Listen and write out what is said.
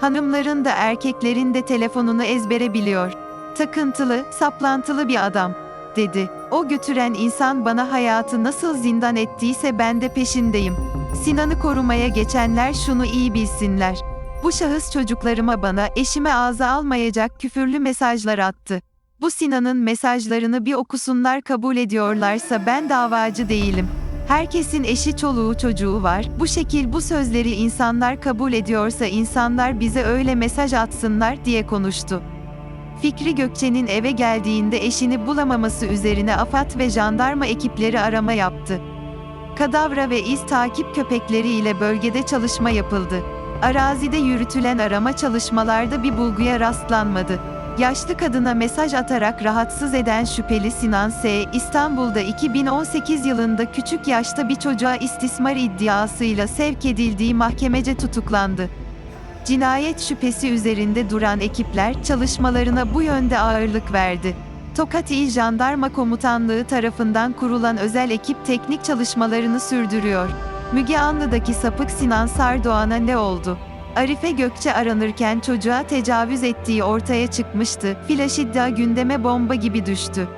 Hanımların da erkeklerin de telefonunu ezbere biliyor. Takıntılı, saplantılı bir adam, dedi. O götüren insan bana hayatı nasıl zindan ettiyse ben de peşindeyim. Sinan'ı korumaya geçenler şunu iyi bilsinler. Bu şahıs çocuklarıma bana, eşime ağza almayacak küfürlü mesajlar attı. Bu Sinan'ın mesajlarını bir okusunlar kabul ediyorlarsa ben davacı değilim. Herkesin eşi çoluğu çocuğu var. Bu şekil bu sözleri insanlar kabul ediyorsa insanlar bize öyle mesaj atsınlar diye konuştu. Fikri Gökçe'nin eve geldiğinde eşini bulamaması üzerine AFAD ve jandarma ekipleri arama yaptı. Kadavra ve iz takip köpekleri ile bölgede çalışma yapıldı. Arazide yürütülen arama çalışmalarda bir bulguya rastlanmadı. Yaşlı kadına mesaj atarak rahatsız eden şüpheli Sinan S. İstanbul'da 2018 yılında küçük yaşta bir çocuğa istismar iddiasıyla sevk edildiği mahkemece tutuklandı. Cinayet şüphesi üzerinde duran ekipler çalışmalarına bu yönde ağırlık verdi. Tokat İl Jandarma Komutanlığı tarafından kurulan özel ekip teknik çalışmalarını sürdürüyor. Müge Anlı'daki sapık Sinan Sardoğan'a ne oldu? Arife Gökçe aranırken çocuğa tecavüz ettiği ortaya çıkmıştı. Flaş iddia gündeme bomba gibi düştü.